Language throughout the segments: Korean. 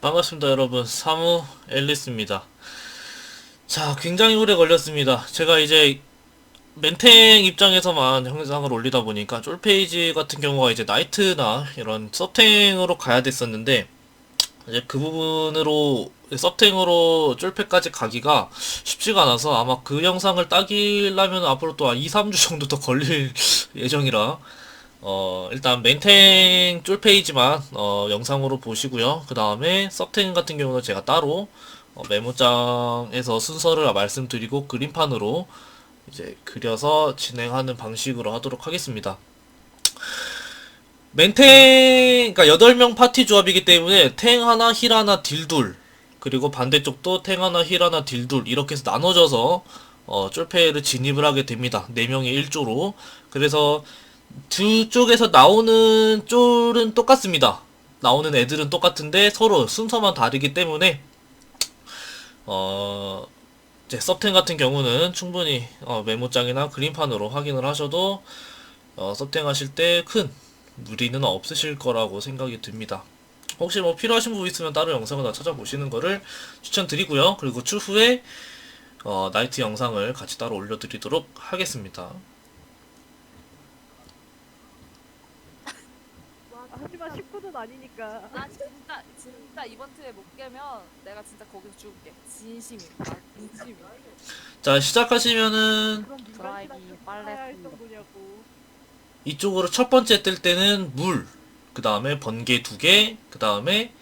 반갑습니다 여러분. 사무 앨리스입니다. 자 굉장히 오래 걸렸습니다. 제가 이제 멘탱 입장에서만 영상을 올리다 보니까 쫄페이지 같은 경우가 이제 나이트나 이런 서탱으로 가야 됐었는데 이제 그 부분으로 서탱으로 쫄페까지 가기가 쉽지가 않아서 아마 그 영상을 따기려면 앞으로 또 한 2, 3주 정도 더 걸릴 예정이라 어, 일단 멘탱 쫄 페이지만 어, 영상으로 보시고요. 그 다음에 서탱 같은 경우는 제가 따로 어, 메모장에서 순서를 말씀드리고 그림판으로 이제 그려서 진행하는 방식으로 하도록 하겠습니다. 멘탱, 그러니까 8명 파티 조합이기 때문에 탱 하나, 힐 하나, 딜 둘. 그리고 반대쪽도 탱 하나, 힐 하나, 딜 둘. 이렇게 해서 나눠져서 어, 쫄페를 진입을 하게 됩니다. 4명의 1조로. 그래서 두 쪽에서 나오는 쫄은 똑같습니다. 나오는 애들은 똑같은데 서로 순서만 다르기 때문에 어 이제 서텐 같은 경우는 충분히 어, 메모장이나 그림판으로 확인을 하셔도 어, 서텐 하실 때 큰 무리는 없으실 거라고 생각이 듭니다. 혹시 뭐 필요하신 부분 있으면 따로 영상을 다 찾아보시는 거를 추천드리고요. 그리고 추후에 어, 나이트 영상을 같이 따로 올려드리도록 하겠습니다. 아, 하지만 19는 아니니까. 아 진짜 진짜 이번 트에 못 깨면 내가 진짜 거기서 죽을게 진심이야 아, 진심이 자 시작하시면은 그럼 드라이기, 빨래 빨래 할 굽는 거. 정도냐고. 이쪽으로 첫 번째 뜰 때는 물, 그 다음에 번개 두 개, 그 다음에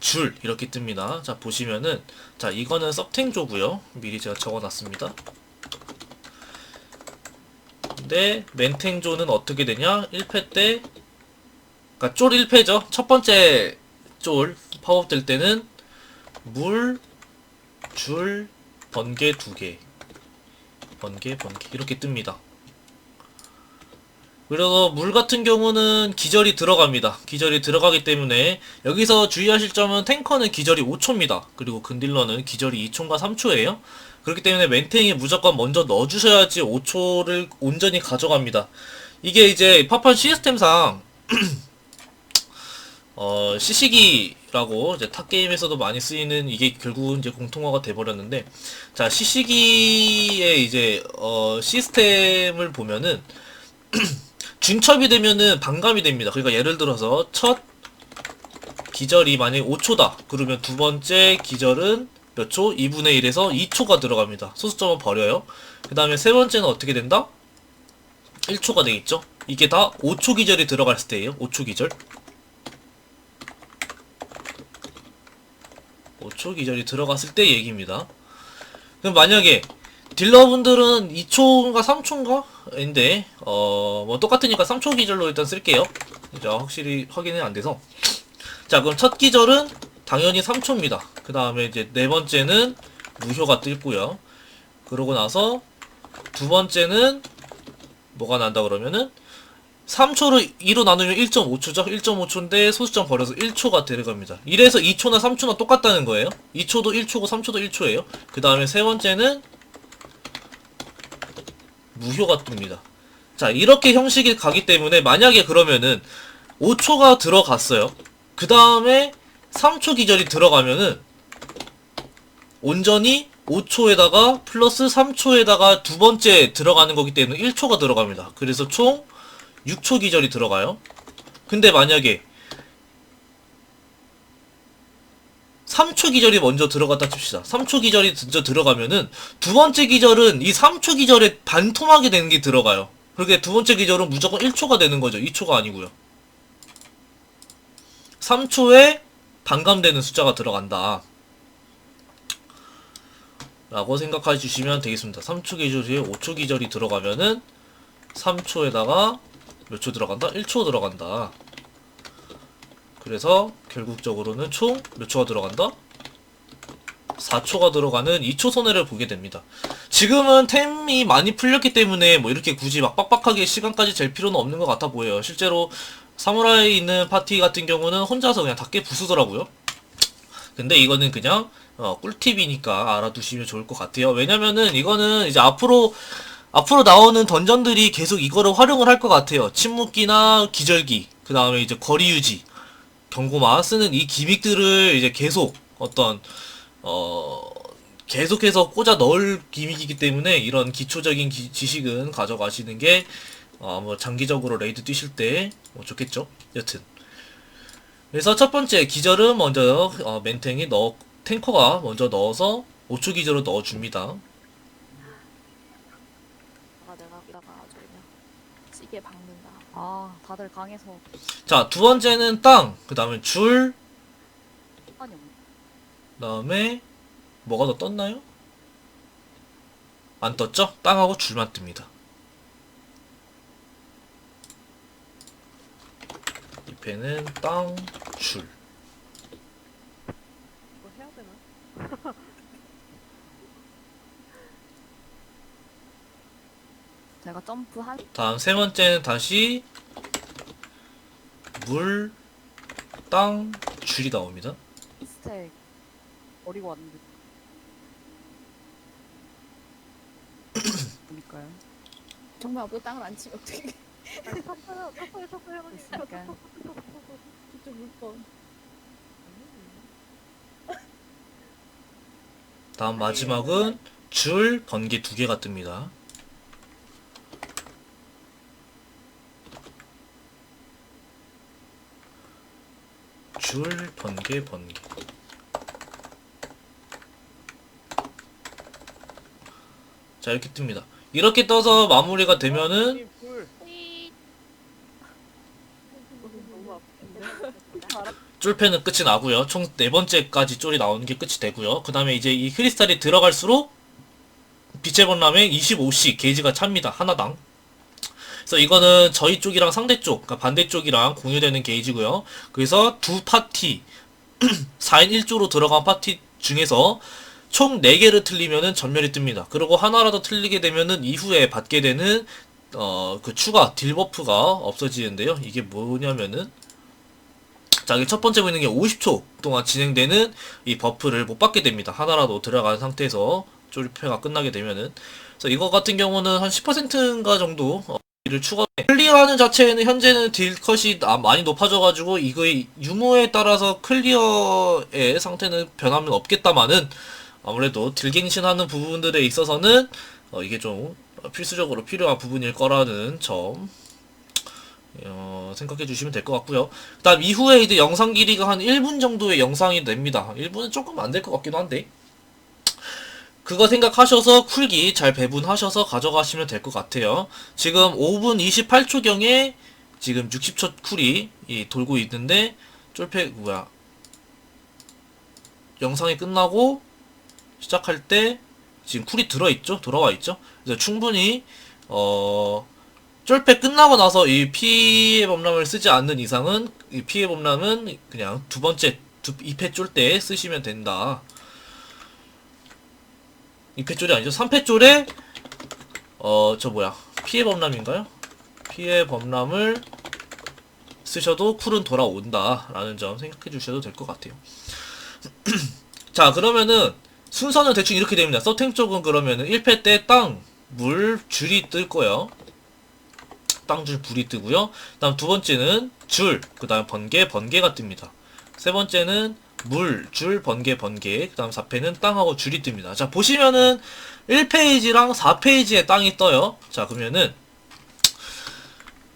줄 이렇게 뜹니다. 자 보시면은 자 이거는 섭탱조고요. 미리 제가 적어놨습니다. 근데 멘탱조는 어떻게 되냐? 1패 때 그러니까 쫄 1패죠. 첫 번째 쫄 파업 될 때는 물, 줄, 번개 두 개, 번개, 번개 이렇게 뜹니다. 그래서 물 같은 경우는 기절이 들어갑니다. 기절이 들어가기 때문에 여기서 주의하실 점은 탱커는 기절이 5초입니다. 그리고 근딜러는 기절이 2초인가 3초예요. 그렇기 때문에 멘탱이 무조건 먼저 넣어주셔야지 5초를 온전히 가져갑니다. 이게 이제 파판 시스템상 어, 시시기라고 이제 탑 게임에서도 많이 쓰이는 이게 결국은 이제 공통화가 돼버렸는데 자 시시기의 이제 어, 시스템을 보면은 중첩이 되면은 반감이 됩니다. 그러니까 예를 들어서 첫 기절이 만약에 5초다. 그러면 두 번째 기절은 몇 초? 2분의 1에서 2초가 들어갑니다. 소수점은 버려요. 그 다음에 세 번째는 어떻게 된다? 1초가 되겠죠? 이게 다 5초 기절이 들어갈 때예요. 5초 기절. 5초 기절이 들어갔을 때 얘기입니다. 그럼 만약에 딜러분들은 2초인가 3초인가? 인데, 어, 뭐 똑같으니까 3초 기절로 일단 쓸게요. 자, 확실히 확인이 안 돼서. 자, 그럼 첫 기절은 당연히 3초입니다. 그 다음에 이제 네 번째는 무효가 뜰고요. 그러고 나서 두 번째는 뭐가 난다 그러면은 3초를 2로 나누면 1.5초죠? 1.5초인데 소수점 버려서 1초가 들어갑니다. 이래서 2초나 3초나 똑같다는 거예요. 2초도 1초고 3초도 1초예요. 그 다음에 세 번째는 무효가 뜹니다. 자, 이렇게 형식이 가기 때문에 만약에 그러면은 5초가 들어갔어요. 그 다음에 3초 기절이 들어가면은 온전히 5초에다가 플러스 3초에다가 두 번째 들어가는 거기 때문에 1초가 들어갑니다. 그래서 총 6초 기절이 들어가요. 근데 만약에 3초 기절이 먼저 들어갔다 칩시다. 3초 기절이 먼저 들어가면은 두 번째 기절은 이 3초 기절에 반토막이 되는 게 들어가요. 그렇게 두 번째 기절은 무조건 1초가 되는 거죠. 2초가 아니고요. 3초에 반감되는 숫자가 들어간다. 라고 생각해 주시면 되겠습니다. 3초 기절에 5초 기절이 들어가면은 3초에다가 몇 초 들어간다? 1초 들어간다. 그래서 결국적으로는 총 몇 초가 들어간다? 4초가 들어가는 2초 손해를 보게 됩니다. 지금은 템이 많이 풀렸기 때문에 뭐 이렇게 굳이 막 빡빡하게 시간까지 잴 필요는 없는 것 같아 보여요. 실제로 사무라이 있는 파티 같은 경우는 혼자서 그냥 다 깨 부수더라고요. 근데 이거는 그냥 어, 꿀팁이니까 알아두시면 좋을 것 같아요. 왜냐면은 이거는 이제 앞으로 앞으로 나오는 던전들이 계속 이거를 활용을 할 것 같아요. 침묵기나 기절기, 그 다음에 이제 거리 유지. 경고마 쓰는 이 기믹들을 이제 계속 어떤 어 계속해서 꽂아 넣을 기믹이기 때문에 이런 기초적인 기- 지식은 가져가시는 게 어, 뭐 장기적으로 레이드 뛰실 때 뭐 좋겠죠. 여튼 그래서 첫 번째 기절은 먼저 어, 멘탱이 넣 탱커가 먼저 넣어서 5초 기절로 넣어줍니다. 아 내가 여기다가 아주 그냥 찌개 박는다. 아 다들 강해서 자, 두 번째는 땅, 그 다음에 줄, 아니. 그 다음에 뭐가 더 떴나요? 안 떴죠? 땅하고 줄만 뜹니다. 이 패는 땅, 줄. 이거 해야 되나? 제가 점프한 다음 세 번째는 다시 물, 땅, 줄이 나옵니다. 스택 버리고 왔는데. 그러니까요. 정말 아무도 땅을 안 치면 어떻게 쳤어요 쳤어요 쳤어요 형님 쳤어 진짜 물건. 다음 마지막은 줄, 번개 두 개가 뜹니다. 줄, 번개, 번개. 자, 이렇게 뜹니다. 이렇게 떠서 마무리가 되면은? 쫄패는 끝이 나고요. 총 네 번째까지 쫄이 나오는 게 끝이 되고요. 그 다음에 이제 이 크리스탈이 들어갈수록 빛의 번람에 25씩 게이지가 찹니다. 하나당. 그래서 이거는 저희 쪽이랑 상대 쪽, 그러니까 반대 쪽이랑 공유되는 게이지고요. 그래서 두 파티, 4인 1조로 들어간 파티 중에서 총 4개를 틀리면은 전멸이 뜹니다. 그리고 하나라도 틀리게 되면은 이후에 받게 되는 어, 그 추가 딜 버프가 없어지는데요. 이게 뭐냐면은 자, 이게 첫 번째 보이는 게 50초 동안 진행되는 이 버프를 못 받게 됩니다. 하나라도 들어간 상태에서 쫄패가 끝나게 되면은. 그래서 이거 같은 경우는 한 10%인가 정도 어, 를 추가. 클리어하는 자체는 현재는 딜컷이 아- 많이 높아져가지고 이거의 유무에 따라서 클리어의 상태는 변함은 없겠다마는 아무래도 딜갱신하는 부분들에 있어서는 어, 이게 좀 필수적으로 필요한 부분일 거라는 점 어, 생각해 주시면 될 것 같고요. 그 다음 이후에 이제 영상 길이가 한 1분 정도의 영상이 됩니다. 1분은 조금 안 될 것 같기도 한데. 그거 생각하셔서 쿨기 잘 배분하셔서 가져가시면 될 것 같아요. 지금 5분 28초경에 지금 60초 쿨이 이 돌고 있는데, 쫄패, 뭐야. 영상이 끝나고 시작할 때 지금 쿨이 들어있죠? 들어와 있죠? 그래서 충분히, 어, 쫄패 끝나고 나서 이 피해 범람을 쓰지 않는 이상은 이 피해 범람은 그냥 두 번째 두 2패 쫄 때 쓰시면 된다. 2패 쫄이 아니죠. 3패 쫄에 어 저 뭐야 피해 범람인가요? 피해 범람을 쓰셔도 쿨은 돌아온다 라는 점 생각해 주셔도 될 것 같아요. 자 그러면은 순서는 대충 이렇게 됩니다. 서탱 쪽은 그러면은 1패 때 땅, 물, 줄이 뜰 거예요. 땅줄 불이 뜨고요. 다음 두 번째는 줄, 그 다음 번개, 번개가 뜹니다. 세 번째는 물, 줄, 번개, 번개. 그 다음 4패는 땅하고 줄이 뜹니다. 자, 보시면은 1페이지랑 4페이지에 땅이 떠요. 자, 그러면은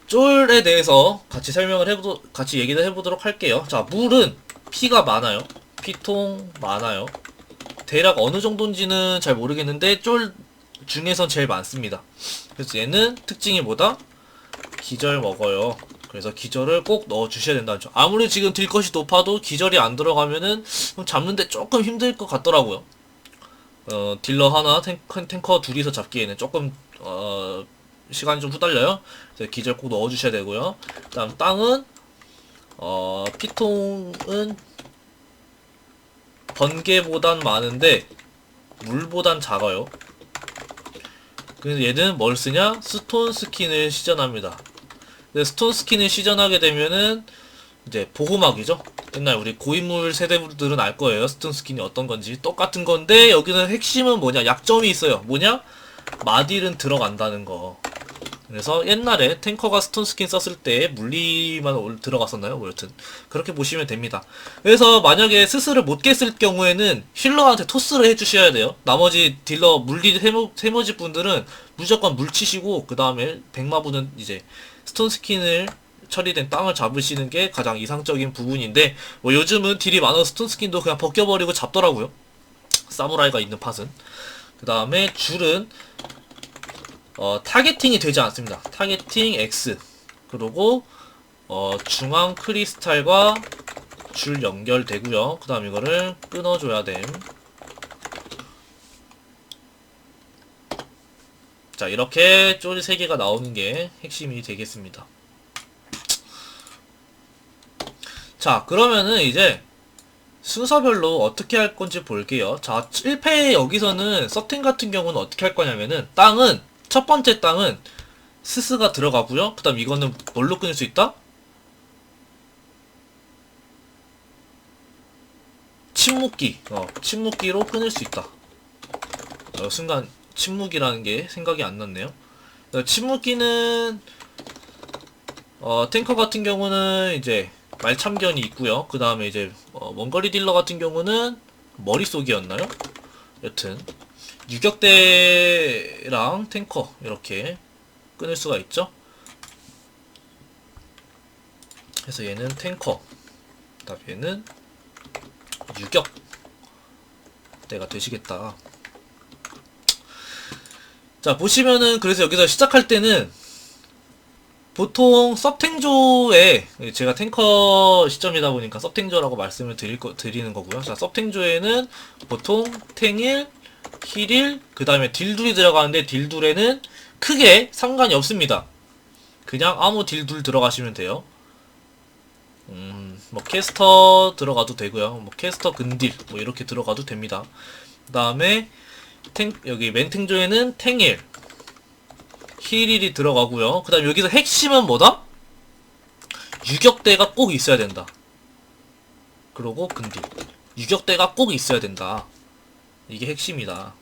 쫄에 대해서 같이 설명을 해보도, 같이 얘기를 해보도록 할게요. 자, 물은 피가 많아요. 피통 많아요. 대략 어느 정도인지는 잘 모르겠는데 쫄 중에선 제일 많습니다. 그래서 얘는 특징이 뭐다? 기절 먹어요. 그래서 기절을 꼭 넣어 주셔야 된다는 점. 아무리 지금 딜컷이 높아도 기절이 안 들어가면은 좀 잡는데 조금 힘들 것 같더라고요. 어, 딜러 하나, 탱, 탱커 둘이서 잡기에는 조금 어, 시간이 좀 후달려요. 그래서 기절 꼭 넣어 주셔야 되고요. 그다음 땅은 어, 피통은 번개보단 많은데 물보단 작아요. 그래서 얘는 뭘 쓰냐? 스톤 스킨을 시전합니다. 스톤 스킨을 시전하게 되면은 이제 보호막이죠. 옛날 우리 고인물 세대들은 알 거예요. 스톤 스킨이 어떤 건지 똑같은 건데 여기는 핵심은 뭐냐? 약점이 있어요. 뭐냐? 마딜은 들어간다는 거. 그래서 옛날에 탱커가 스톤 스킨 썼을 때 물리만 올- 들어갔었나요? 뭐 여튼 그렇게 보시면 됩니다. 그래서 만약에 스스를 못 깼을 경우에는 힐러한테 토스를 해주셔야 돼요. 나머지 딜러 물리 세모, 세모지 분들은 무조건 물 치시고 그 다음에 백마분은 이제 스톤 스킨을 처리된 땅을 잡으시는 게 가장 이상적인 부분인데 뭐 요즘은 딜이 많은 스톤 스킨도 그냥 벗겨버리고 잡더라고요. 사무라이가 있는 팟은 그 다음에 줄은 어, 타겟팅이 되지 않습니다. 타겟팅 X 그리고 어, 중앙 크리스탈과 줄 연결되고요. 그 다음 이거를 끊어줘야 됨. 자 이렇게 쪼리 3개가 나오는 게 핵심이 되겠습니다. 자 그러면은 이제 순서별로 어떻게 할 건지 볼게요. 자, 1패 여기서는 서팅 같은 경우는 어떻게 할 거냐면은 땅은 첫 번째 땅은 스스가 들어가고요. 그 다음 이거는 뭘로 끊을 수 있다? 침묵기. 어, 침묵기로 끊을 수 있다. 어, 순간 침묵이라는 게 생각이 안 났네요. 어, 침묵기는 어, 탱커 같은 경우는 이제 말참견이 있고요. 그 다음에 이제 어, 원거리 딜러 같은 경우는 머릿속이었나요? 여튼 유격대랑 탱커 이렇게 끊을 수가 있죠. 그래서 얘는 탱커, 그다음 얘는 유격대가 되시겠다. 자 보시면은 그래서 여기서 시작할 때는 보통 섭탱조에 제가 탱커 시점이다 보니까 섭탱조라고 말씀을 드릴 거, 드리는 거고요. 자, 섭탱조에는 보통 탱일, 힐일, 그 다음에 딜둘이 들어가는데 딜둘에는 크게 상관이 없습니다. 그냥 아무 딜둘 들어가시면 돼요. 음, 뭐 캐스터 들어가도 되고요. 뭐 캐스터 근딜 뭐 이렇게 들어가도 됩니다. 그 다음에 탱 여기 맨탱조에는 탱일, 힐일이 들어가고요. 그 다음 여기서 핵심은 뭐다? 유격대가 꼭 있어야 된다. 그리고 근딜. 유격대가 꼭 있어야 된다. 이게 핵심이다.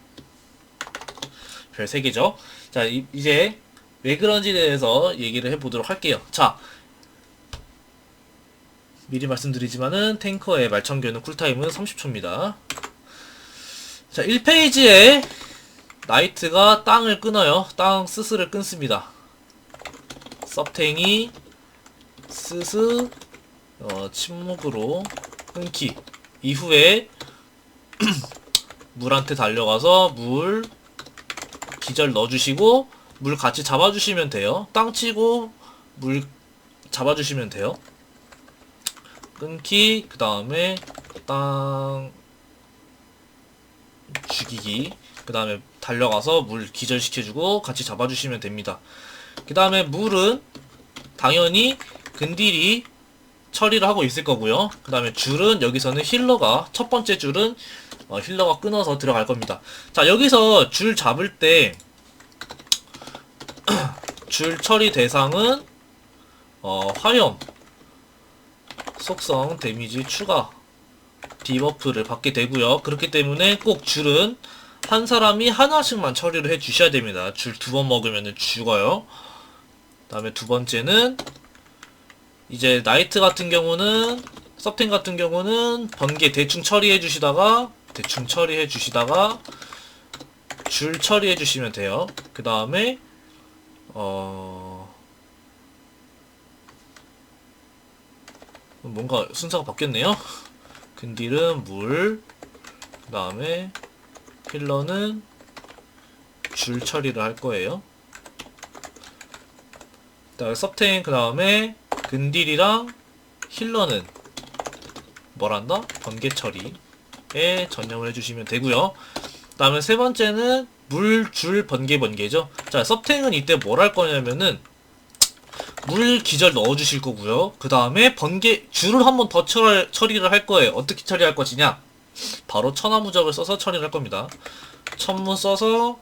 별 3개죠. 자, 이, 이제 왜 그런지에 대해서 얘기를 해보도록 할게요. 자, 미리 말씀드리지만은 탱커의 말청교는 쿨타임은 30초입니다. 자, 1페이지에 나이트가 땅을 끊어요. 땅 스스를 끊습니다. 섭탱이 스스 어, 침묵으로 끊기 이후에 물한테 달려가서 물 기절 넣어주시고 물 같이 잡아주시면 돼요. 땅 치고 물 잡아주시면 돼요. 끊기 그 다음에 땅 죽이기 그 다음에 달려가서 물 기절시켜주고 같이 잡아주시면 됩니다. 그 다음에 물은 당연히 근딜이 처리를 하고 있을 거고요. 그 다음에 줄은 여기서는 힐러가 첫 번째 줄은 어, 힐러가 끊어서 들어갈 겁니다. 자 여기서 줄 잡을 때 줄 처리 대상은 어, 화염 속성 데미지 추가 디버프를 받게 되고요. 그렇기 때문에 꼭 줄은 한 사람이 하나씩만 처리를 해 주셔야 됩니다. 줄 두 번 먹으면 죽어요. 다음에 두 번째는 이제 나이트 같은 경우는 서텐 같은 경우는 번개 대충 처리해 주시다가 대충 처리해 주시다가 줄 처리해 주시면 돼요. 그 다음에 어 뭔가 순서가 바뀌었네요. 근딜은 물, 그 다음에 힐러는 줄 처리를 할 거예요. 그다음에 섭탱 그 다음에 근딜이랑 힐러는 뭐란다? 번개 처리에 전념을 해주시면 되고요. 그 다음에 세 번째는 물, 줄, 번개, 번개죠. 자, 섭탱은 이때 뭘 할 거냐면은 물 기절 넣어주실 거고요. 그 다음에 번개 줄을 한번더 처리를 할 거예요. 어떻게 처리할 것이냐? 바로 천하무적을 써서 처리를 할 겁니다. 천무 써서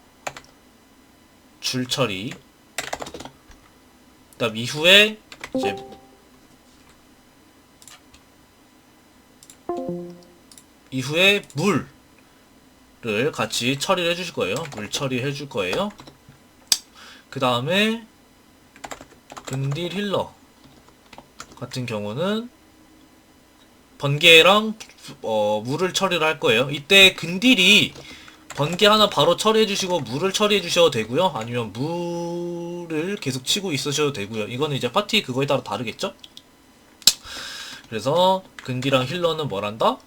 줄 처리. 그다음 이후에 이제 이후에 물을 같이 처리를 해주실 거예요. 물 처리해 줄 거예요. 그 다음에 근딜 힐러 같은 경우는 번개랑 어, 물을 처리를 할 거예요. 이때 근딜이 번개 하나 바로 처리해 주시고 물을 처리해 주셔도 되고요. 아니면 물을 계속 치고 있으셔도 되고요. 이거는 이제 파티 그거에 따라 다르겠죠? 그래서 근디랑 힐러는 뭘 한다?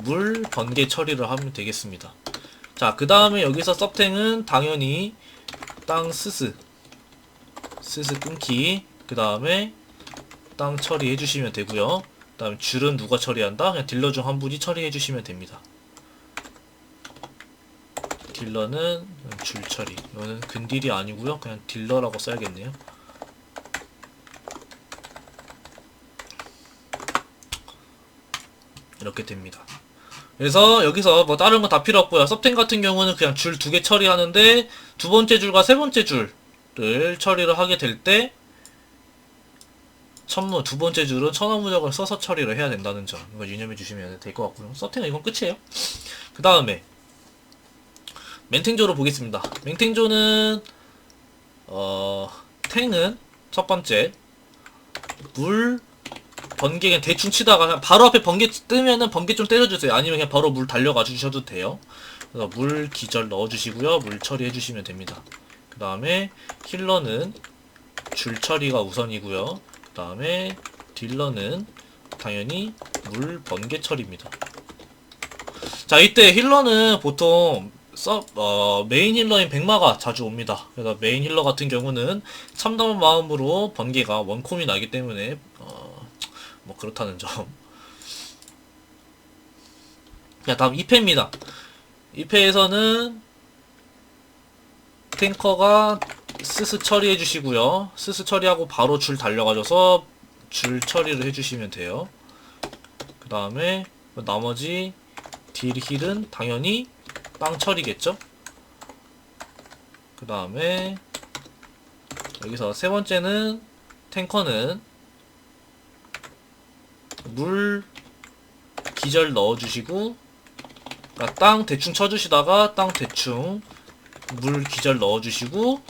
물 번개 처리를 하면 되겠습니다. 자, 그 다음에 여기서 섭탱은 당연히 땅 스스 스스 끊기 그 다음에 땅 처리해 주시면 되고요. 그 다음에 줄은 누가 처리한다? 그냥 딜러 중 한 분이 처리해 주시면 됩니다. 딜러는 줄 처리. 이거는 근딜이 아니고요. 그냥 딜러라고 써야겠네요. 이렇게 됩니다. 그래서 여기서 뭐 다른 거다 필요 없고요. 섭탱 같은 경우는 그냥 줄 두 개 처리하는데 두 번째 줄과 세 번째 줄 을 처리를 하게 될때 천무 두 번째 줄은 천하무적을 써서 처리를 해야 된다는 점 이거 유념해 주시면 될 것 같고요. 서탱은 이건 끝이에요. 그 다음에 맹탱조로 보겠습니다. 맹탱조는 어 탱은 첫 번째 물 번개 그냥 대충 치다가 바로 앞에 번개 뜨면은 번개 좀 때려주세요. 아니면 그냥 바로 물 달려가 주셔도 돼요. 그래서 물 기절 넣어주시고요. 물 처리해 주시면 됩니다. 그 다음에 힐러는 줄 처리가 우선이고요. 그 다음에 딜러는 당연히 물 번개 처리입니다. 자 이때 힐러는 보통 서, 어, 메인 힐러인 백마가 자주 옵니다. 그래서 메인 힐러 같은 경우는 참담한 마음으로 번개가 원콤이 나기 때문에 어, 뭐 그렇다는 점. 자 다음 2패입니다. 2패에서는 탱커가 스스 처리해 주시고요. 스스 처리하고 바로 줄 달려가셔서 줄 처리를 해주시면 돼요. 그 다음에 나머지 딜 힐은 당연히 빵 처리겠죠? 그 다음에 여기서 세 번째는 탱커는 물 기절 넣어주시고 그러니까 땅 대충 쳐주시다가 땅 대충 물 기절 넣어주시고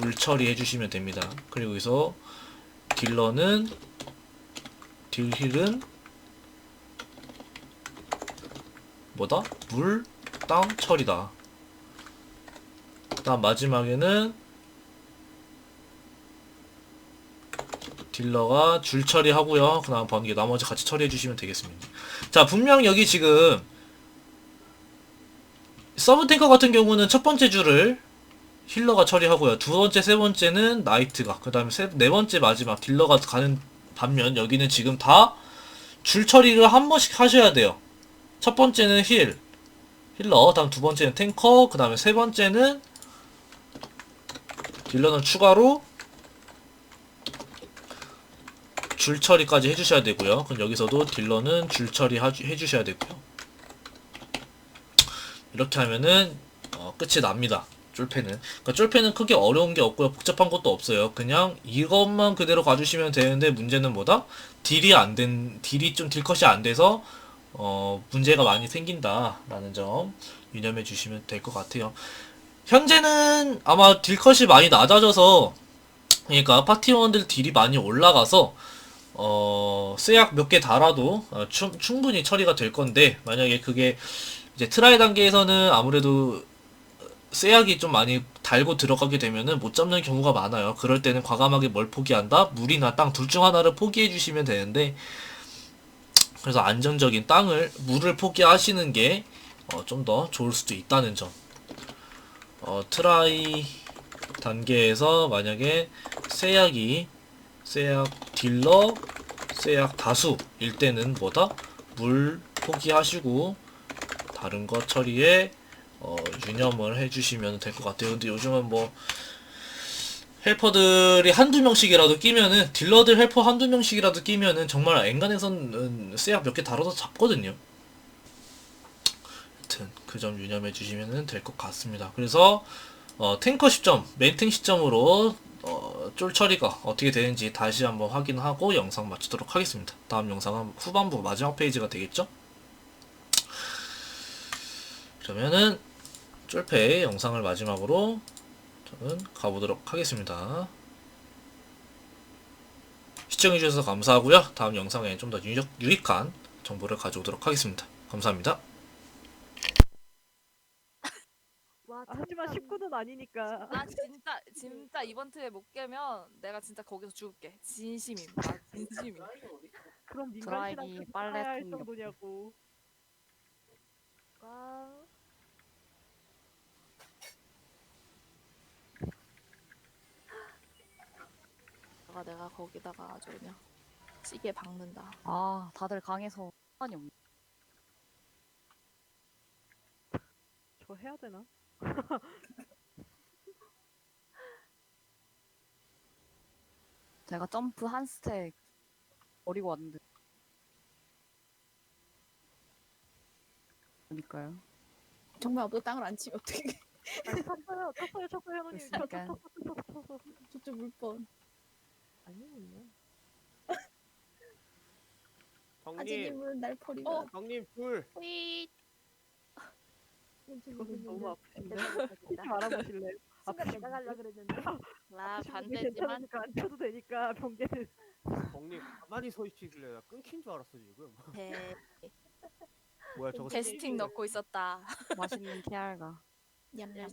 물 처리해 주시면 됩니다. 그리고 여기서 딜러는 딜힐은 뭐다? 물, 땅, 철이다. 그 다음 마지막에는 딜러가 줄 처리하고요. 그 다음 번개 나머지 같이 처리해 주시면 되겠습니다. 자, 분명 여기 지금 서브 탱커 같은 경우는 첫 번째 줄을 힐러가 처리하고요. 두 번째, 세 번째는 나이트가. 그 다음에 네 번째 마지막 딜러가 가는 반면 여기는 지금 다 줄 처리를 한 번씩 하셔야 돼요. 첫 번째는 힐, 힐러, 다음 두 번째는 탱커, 그 다음에 세 번째는 딜러는 추가로 줄 처리까지 해주셔야 되고요. 그럼 여기서도 딜러는 줄 처리 해주셔야 되고요. 이렇게 하면은 어, 끝이 납니다. 쫄패는. 그러니까 쫄패는 크게 어려운 게 없고요. 복잡한 것도 없어요. 그냥 이것만 그대로 가주시면 되는데 문제는 뭐다? 딜이 안 된, 딜이 좀 딜컷이 안 돼서 어, 문제가 많이 생긴다라는 점 유념해 주시면 될 것 같아요. 현재는 아마 딜컷이 많이 낮아져서 그러니까 파티원들 딜이 많이 올라가서 어, 쇠약 몇 개 달아도 어, 충, 충분히 처리가 될 건데 만약에 그게 이제 트라이 단계에서는 아무래도 쇠약이 좀 많이 달고 들어가게 되면은 못 잡는 경우가 많아요. 그럴 때는 과감하게 뭘 포기한다? 물이나 땅 둘 중 하나를 포기해 주시면 되는데 그래서 안정적인 땅을 물을 포기하시는 게 어, 좀더 좋을 수도 있다는 점. 어, 트라이 단계에서 만약에 쇠약이 쇠약 딜러, 쇠약 다수일 때는 뭐다? 물 포기하시고 다른 거 처리에 어, 유념을 해주시면 될 것 같아요. 근데 요즘은 뭐 헬퍼들이 한두 명씩이라도 끼면은 딜러들 헬퍼 한두 명씩이라도 끼면은 정말 엔간에서는 쇠약 몇 개 다뤄서 잡거든요. 하여튼 그 점 유념해 주시면 될 것 같습니다. 그래서 어, 탱커 시점, 메인탱 시점으로 어, 쫄 처리가 어떻게 되는지 다시 한번 확인하고 영상 마치도록 하겠습니다. 다음 영상은 후반부 마지막 페이지가 되겠죠? 그러면은 쫄패 영상을 마지막으로 저는 가보도록 하겠습니다. 시청해주셔서 감사하고요. 다음 영상에 좀 더 유익한 정보를 가져오도록 하겠습니다. 감사합니다. 아, 하지만 19는 아니니까. 나 진짜 진짜 이번 트에 못 깨면 내가 진짜 거기서 죽을게. 진심임. 나 진심임. 그럼 민간실한테 빨래 할. 정도냐고. 꽝. 내가 내가 거기다가 아주 그냥 시계 박는다. 아, 다들 강해서 시간이 없네. 저 해야 되나? 제가 점프 한 스택 버리고 왔는데. 그러니까요. 정말 아무도 땅을 안 치면 어떻게 아니, 쳤어요, 쳤어요, 쳤어요, 형님. 그러니까. 쳤어, 쳤어, 쳤어. 저쪽 물뻔 아니군요. 형님, 아지님은 날 버리면 어. 형님 불. 휘. 너무 아프신데. 나 치지 말아보실래요? 순간 내가 갈라 그랬는데. 나 아프신 분이 반대지만 괜찮으니까 안 쳐도 되니까 병계는. 형님 가만히 서 있으길래 나 끊긴 줄 알았어 지금. 대 뭐야 저거 캐스팅 넣고 있었다. 맛있는 키알가. 냠냠